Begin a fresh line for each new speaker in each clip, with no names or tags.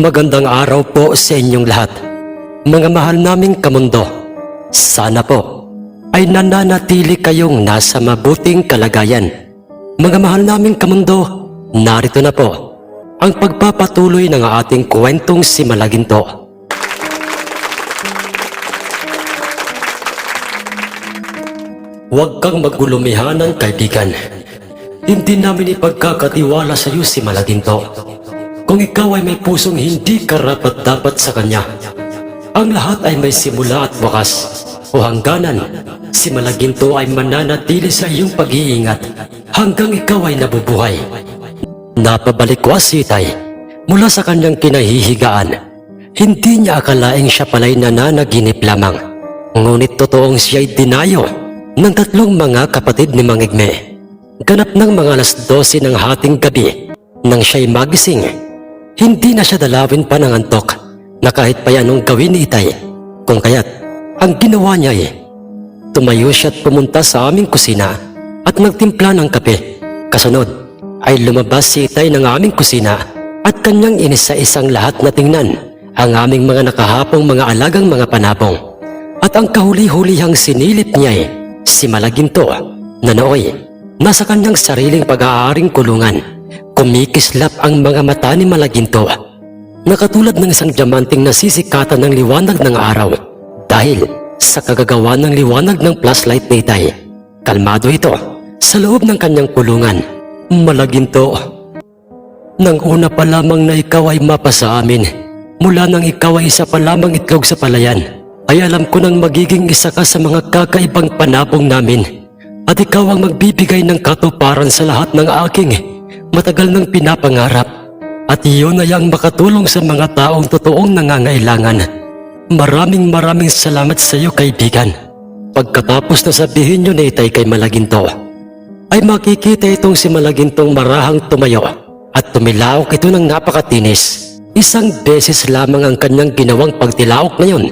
Magandang araw po sa inyong lahat. Mga mahal naming kamundo, sana po ay nananatili kayong nasa mabuting kalagayan. Mga mahal naming kamundo, narito na po ang pagpapatuloy ng ating kwentong si Malaginto. Huwag kang magulumihanan, kaibigan. Hindi namin ipagkakatiwala sa iyo si Malaginto. Kung ikaw ay may pusong hindi karapat-dapat sa kanya, ang lahat ay may simula at wakas o hangganan. Si Malaginto ay mananatili sa iyong pag-iingat hanggang ikaw ay nabubuhay. Napabalik ko si Itay mula sa kanyang kinahihigaan. Hindi niya akalaing siya pala'y nananaginip lamang. Ngunit totoong siya'y dinayo ng tatlong mga kapatid ni Mangigme. Ganap ng mga alas 12 ng hating gabi nang siya'y magising. Hindi na siya dalawin pa ng antok na kahit pa anong gawin ni Itay. Kung kaya't, ang ginawa niya ay tumayo siya at pumunta sa aming kusina at nagtimpla ng kape. Kasunod ay lumabas si Itay ng aming kusina at kanyang inis sa isang lahat na tingnan ang aming mga nakahapong mga alagang mga panabong. At ang kahuli-hulihang sinilip niya ay si Malaginto na nooy nasa kanyang sariling pag-aaring kulungan. Kumikislap ang mga mata ni Malaginto na katulad ng isang diamanting nasisikatan ng liwanag ng araw dahil sa kagagawa ng liwanag ng flashlight ni Itay. Kalmado ito sa loob ng kanyang kulungan. Malaginto, nang una pa lamang na ikaw ay mapa sa amin, mula nang ikaw ay isa pa lamang itlog sa palayan, ay alam ko nang magiging isa ka sa mga kakaibang panabong namin. At ikaw ang magbibigay ng katuparan sa lahat ng aking matagal nang pinapangarap. At iyon ay ang makatulong sa mga taong totoong nangangailangan. Maraming maraming salamat sa iyo kaibigan. Pagkatapos na sabihin niyo na itay kay Malaginto, ay makikita itong si Malagintong marahang tumayo at tumilaok ito ng napakatinis. Isang beses lamang ang kanyang ginawang pagtilaok na yun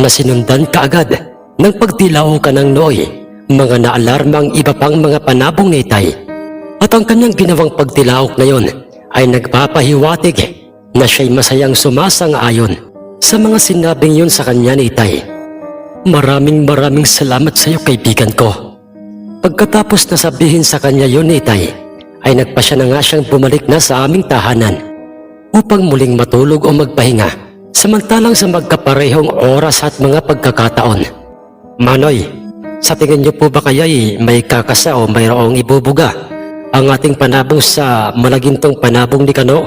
na sinundan kaagad ng pagtilaokan ng Noy, mga naalarmang iba pang mga panabong ni Itay. At ang kanyang ginawang pagtilaok na yun ay nagpapahiwatig na siya'y masayang sumasang-ayon sa mga sinabing yun sa kanya ni Itay. Maraming maraming salamat sa iyo kaibigan ko. Pagkatapos na sabihin sa kanya yun ni Itay, ay nagpasya na nga siyang bumalik na sa aming tahanan upang muling matulog o magpahinga samantalang sa magkaparehong oras at mga pagkakataon. Manoy, sa tingin niyo po ba kaya'y may kakasa o mayroong ibubuga ang ating panabong sa malagintong panabong ni Kano?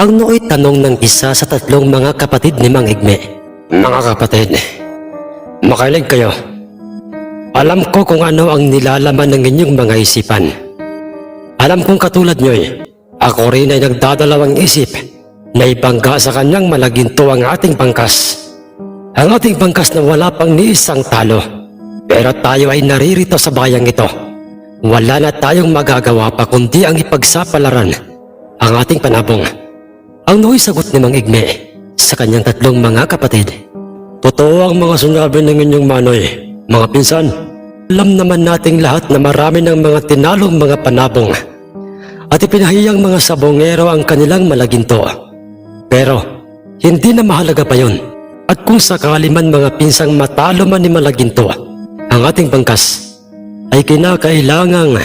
Ang nooy tanong ng isa sa tatlong mga kapatid ni Mang Igme. Mga kapatid, makailig kayo. Alam ko kung ano ang nilalaman ng inyong mga isipan. Alam kong katulad nyo eh, ako rin ay nagdadalawang isip na ibangga sa kanyang malaginto ang ating bangkas. Ang ating bangkas na wala pang ni isang talo. Pero tayo ay naririto sa bayang ito. Wala na tayong magagawa pa kundi ang ipagsapalaran ang ating panabong. Ang nooy sagot ni Mang Igme sa kanyang tatlong mga kapatid. Totoo ang mga sinabi ng inyong manoy, mga pinsan. Alam naman nating lahat na marami ng mga tinalong mga panabong at ipinahiyang mga sabongero ang kanilang malaginto. Pero, hindi na mahalaga pa yon. At kung sakali man mga pinsang matalo man ni Malaginto, ang ating bangkas, ay kinakailangang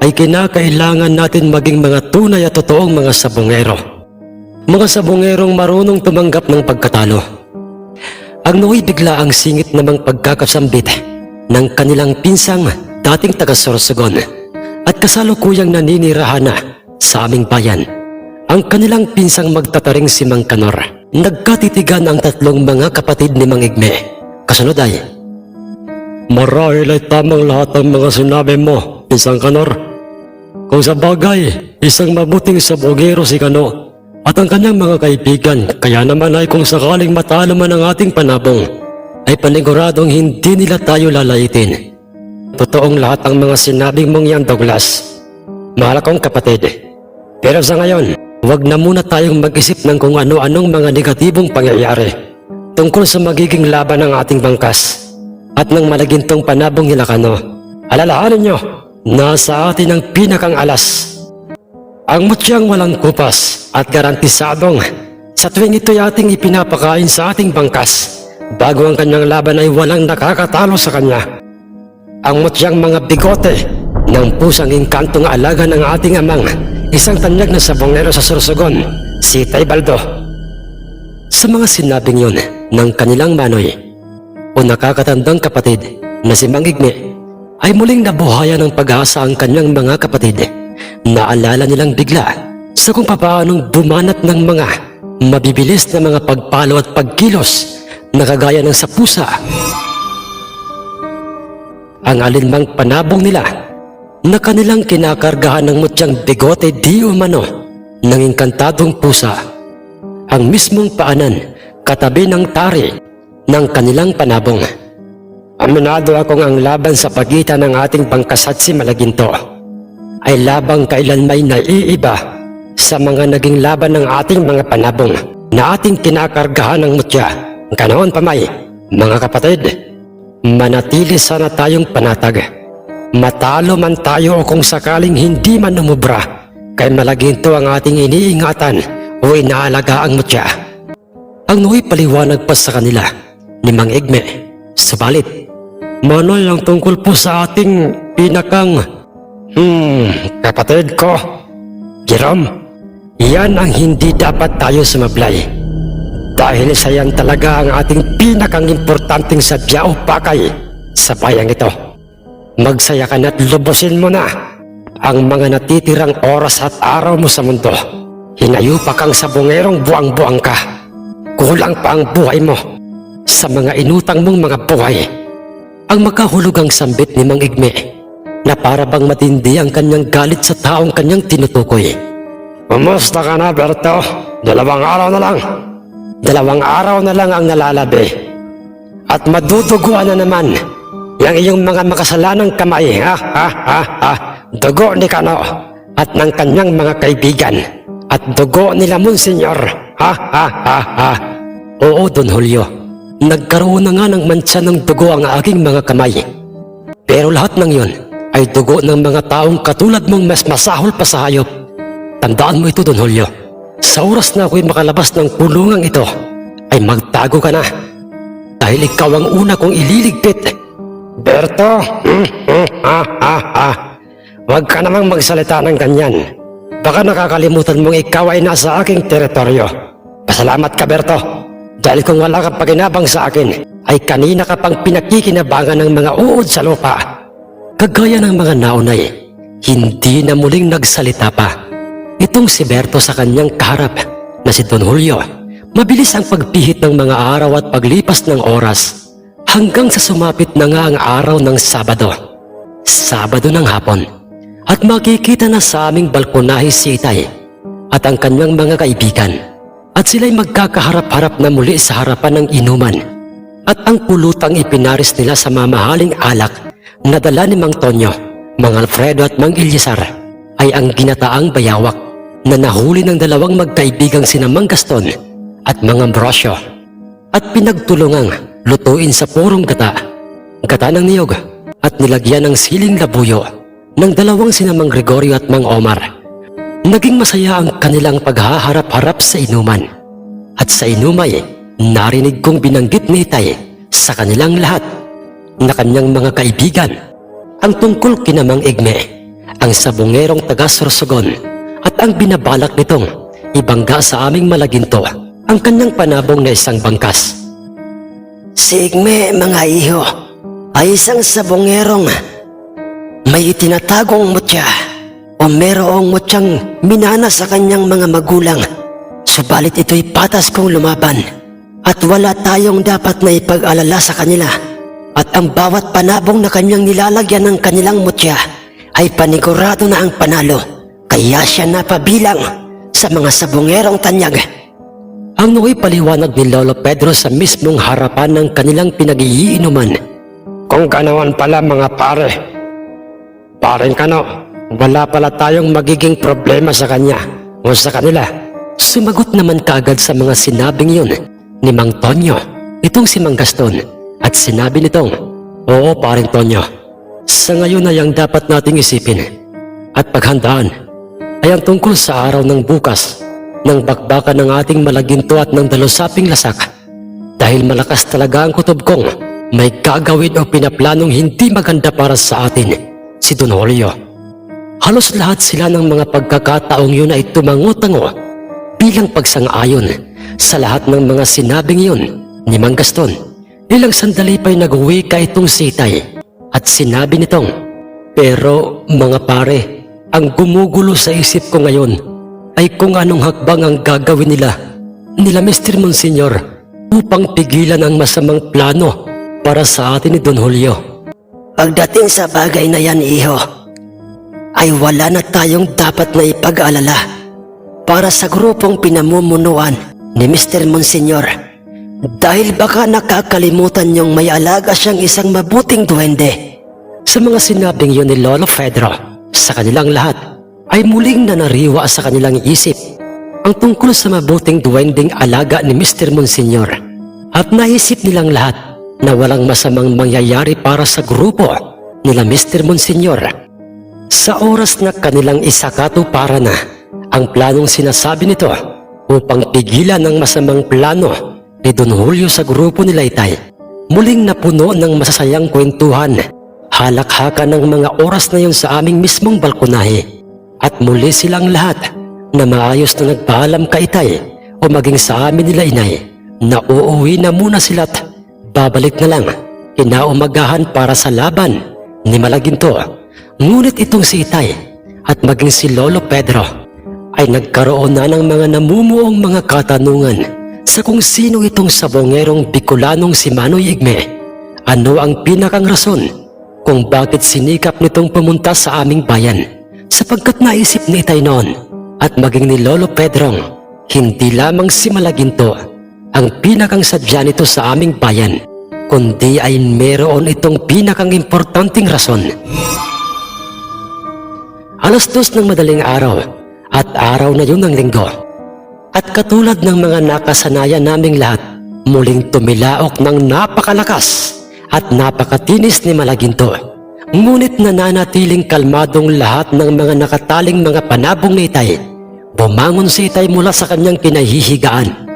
ay kinakailangan natin maging mga tunay at totoong mga sabongero. Mga sabongerong marunong tumanggap ng pagkatalo. Ang nooy bigla ang singit namang pagkakasambit ng kanilang pinsang dating taga Sorsogon at kasalukuyang naninirahan na sa aming bayan. Ang kanilang pinsang magtataring si Mang Kanor. Nagkatitigan ang tatlong mga kapatid ni Mang Igme. Kasunod ay, Marahil ay tamang lahat ng mga sinabi mo, pinsang Kanor. Kung sa bagay, isang mabuting sabogero si Kano at ang kanyang mga kaibigan, kaya naman ay kung sakaling matalo man ang ating panabong, ay paniguradong hindi nila tayo lalayitin. Totoong lahat ang mga sinabing mong yan, Douglas. Mahal akong kapatid. Pero sa ngayon, huwag na muna tayong mag-isip ng kung ano-anong mga negatibong pangyayari tungkol sa magiging laban ng ating bangkas at ng malagintong panabong Hilakano. Alalahanin nyo, nasa atin ang pinakang alas. Ang mutsyang walang kupas at garantisadong Sa tuwing ito'y ating ipinapakain sa ating bangkas, bago ang kanyang laban ay walang nakakatalo sa kanya. Ang mutyang mga bigote ng pusang inkantong alaga ng ating amang, isang tanyag na sabongero sa Sorsogon, si Taybaldo. Sa mga sinabing yun ng kanilang manoy, o nakakatandang kapatid na si Mangigme, ay muling nabuhayan ng pag-asa ang kanyang mga kapatid. Naalala nilang bigla sa kung papaanong bumanat ng mga mabibilis na mga pagpalo at pagkilos na kagaya ng sa pusa. Ang alinmang panabong nila na kanilang kinakargahan ng mutyang bigote di umano ng inkantadong pusa. Ang mismong paanan katabi ng tari ng kanilang panabong. Aminado akong ang laban sa pagitan ng ating bangkas at si Malaginto ay labang kailan may naiiba sa mga naging laban ng ating mga panabong na ating kinakargahan ng mutya. Ganoon pa may, mga kapatid, manatili sana tayong panatag. Matalo man tayo o kung sakaling hindi man umubra, kay malaginto ang ating iniingatan o inaalaga ang mutya. Ang nuwi paliwanag pa sa kanila ni Mang Igme. Subalit, manoy ang tungkol po sa ating pinakang... Hmm, kapatid ko, Jerome, yan ang hindi dapat tayo sumablay. Dahil sa yan talaga ang ating pinakang importanteng sadya o pakay sa bayang ito. Magsaya ka na't lubusin mo na ang mga natitirang oras at araw mo sa mundo. Hinayo pa kang sabongerong buwang-buwang ka. Kulang pa ang buhay mo sa mga inutang mong mga buhay. Ang makahulugang sambit ni Mang Igme na para bang matindi ang kanyang galit sa taong kanyang tinutukoy. Kumusta ka na, Berto? Dalawang araw na lang. Dalawang araw na lang ang nalalabi. At maduduguan na naman yung iyong mga makasalanang kamay, ha, ha, ha, ha. Dugo ni Kano at ng kanyang mga kaibigan. At dugo nila Monsignor, ha, ha, ha, ha. Oo, Don Julio. Nagkaroon na nga ng mantsa ng dugo ang aking mga kamay. Pero lahat ng yon ay dugo ng mga taong katulad mong mas masahol pa sa hayop. Tandaan mo ito, Don Julio. Sa oras na ako'y makalabas ng pulungang ito, ay magtago ka na. Dahil ikaw ang una kong ililigpit. Berto, ha, ha, ha. Huwag ka namang magsalita ng ganyan. Baka nakakalimutan mong ikaw ay nasa aking teritoryo. Pasalamat ka, Berto. Dahil kung wala kang paginabang sa akin, ay kanina ka pang pinakikinabangan ng mga uod sa lupa. Kagaya ng mga naunay, hindi na muling nagsalita pa. Itong si Berto sa kanyang kaharap na si Don Julio, mabilis ang pagpihit ng mga araw at paglipas ng oras hanggang sa sumapit na nga ang araw ng Sabado. Sabado ng hapon at makikita na sa aming balkonahe si Itay at ang kanyang mga kaibigan sila'y magkakaharap-harap na muli sa harapan ng inuman at ang pulutang ipinaris nila sa mamahaling alak na dala ni Mang Tonyo, Mang Alfredo at Mang Ilyasar ay ang ginataang bayawak na nahuli ng dalawang magkaibigang sina Mang Gaston at Mang Ambrosio at pinagtulungang lutuin sa purong gata, gata ng niyog at nilagyan ng siling labuyo ng dalawang sina Mang Gregorio at Mang Omar. Naging masaya ang kanilang paghaharap-harap sa inuman. At sa inumay, narinig kong binanggit ni Itay sa kanilang lahat na kanyang mga kaibigan ang tungkol kina Mang Igme, ang sabongerong taga Sorsogon at ang binabalak nitong ibangga sa aming malaginto ang kanyang panabong na isang bangkas. Si Igme, mga iho, ay isang sabongerong may itinatagong mutya o merong mutyang minana sa kanyang mga magulang. Subalit ito'y patas kong lumaban at wala tayong dapat na ipag-alala sa kanila. At ang bawat panabong na kanyang nilalagyan ng kanilang mutya ay panigurado na ang panalo. Kaya siya napabilang sa mga sabongerong tanyag. Ang nuwi paliwanag ni Lolo Pedro sa mismong harapan ng kanilang pinag-iinuman. Kung ganawan pala mga pare, Paring kano, wala pala tayong magiging problema sa kanya o sa kanila. Sumagot naman kaagad sa mga sinabing yun ni Mang Tonyo, itong si Mang Gaston, at sinabi nitong, Oo paring Tonyo, sa ngayon ay ang dapat nating isipin at paghandaan ay ang tungkol sa araw ng bukas ng bakbakan ng ating malaginto at ng dalusaping lasak. Dahil malakas talaga ang kutob kong may gagawin o pinaplanong hindi maganda para sa atin, si Don Julio. Halos lahat sila ng mga pagkakataong yun ay tumango-tango bilang pagsang-ayon sa lahat ng mga sinabing yun ni Mang Gaston. Ilang sandali pa'y nag-uwi ka itong sitay at sinabi nitong, Pero mga pare, ang gumugulo sa isip ko ngayon ay kung anong hakbang ang gagawin nila, nila Mr. Monsignor upang pigilan ang masamang plano para sa atin ni Don Julio. Pagdating sa bagay na yan, iho, ay wala na tayong dapat na ipag-alala para sa grupong pinamumunuan ni Mr. Monsignor. Dahil baka nakakalimutan niyong may alaga siyang isang mabuting duwende. Sa mga sinabing yun ni Lolo Pedro, sa kanilang lahat, ay muling nanariwa sa kanilang isip ang tungkol sa mabuting duwending alaga ni Mr. Monsignor. At naisip nilang lahat na walang masamang mangyayari para sa grupo nila Mr. Monsignor. Sa oras na kanilang isakato para na ang planong sinasabi nito upang pigilan ang masamang plano ni Don Julio sa grupo ni Laytay. Muling napuno ng masasayang kwentuhan, halakhakan ng mga oras na yun sa aming mismong balkonahe. At muli silang lahat na maayos na nagpaalam kay Itay o maging sa amin nila inay na uuwi na muna sila't babalik na lang inaumagahan para sa laban ni Malaginto. Ngunit itong si Itay at maging si Lolo Pedro ay nagkaroon na ng mga namumuong mga katanungan sa kung sino itong sabongerong Bicolanong si Manoy Igme. Ano ang pinakang rason kung bakit sinikap nitong pumunta sa aming bayan sapagkat naisip ni Itay noon at maging ni Lolo Pedrong hindi lamang si Malaginto ang pinakang sadya nito sa aming bayan kundi ay meron itong pinakang importanteng rason. Alas dos ng madaling araw at araw na yun ng linggo. At katulad ng mga nakasanayan naming lahat, muling tumilaok ng napakalakas at napakatinis ni Malaginto. Ngunit nananatiling kalmadong lahat ng mga nakataling mga panabong ni Itay. Bumangon si Itay mula sa kanyang kinahihigaan.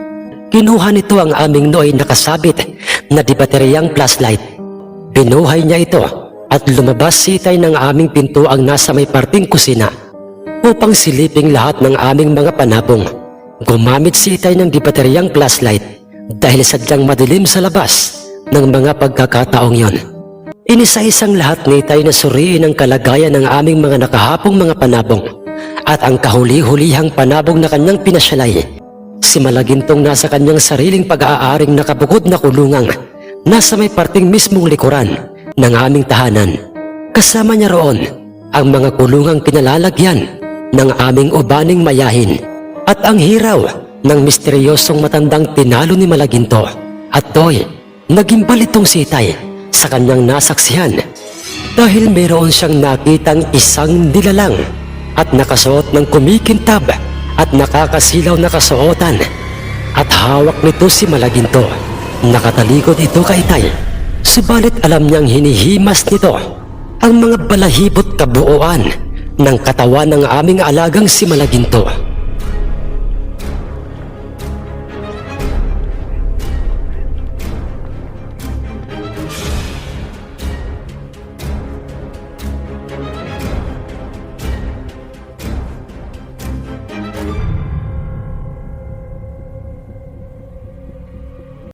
Kinuha nito ang aming nooy nakasabit na di bateryang flashlight. Binuhay niya ito at lumabas si Itay ng aming pinto ang nasa may parting kusina upang siliping lahat ng aming mga panabong. Gumamit si Itay ng di bateryang flashlight dahil sadyang madilim sa labas ng mga pagkakataong yon. Inisa-isang lahat ni Itay na suriin ang kalagayan ng aming mga nakahapong mga panabong at ang kahuli-hulihang panabong na kanyang pinasyalay. Si Malagintong nasa kanyang sariling pag-aaring nakabukod na kulungang nasa may parting mismong likuran ng aming tahanan. Kasama niya roon ang mga kulungang kinalalagyan ng aming ubaning mayahin at ang hiraw ng misteryosong matandang tinalo ni Malaginto. At to'y naging balitong sitay sa kanyang nasaksihan dahil meron siyang nakitang isang nilalang at nakasuot ng kumikintab at nakakasilaw na kasuotan at hawak nito si Malaginto. Nakatalikod ito kay Tay. Subalit alam niyang hinihimas nito ang mga balahibot kabuuan ng katawan ng aming alagang si Malaginto.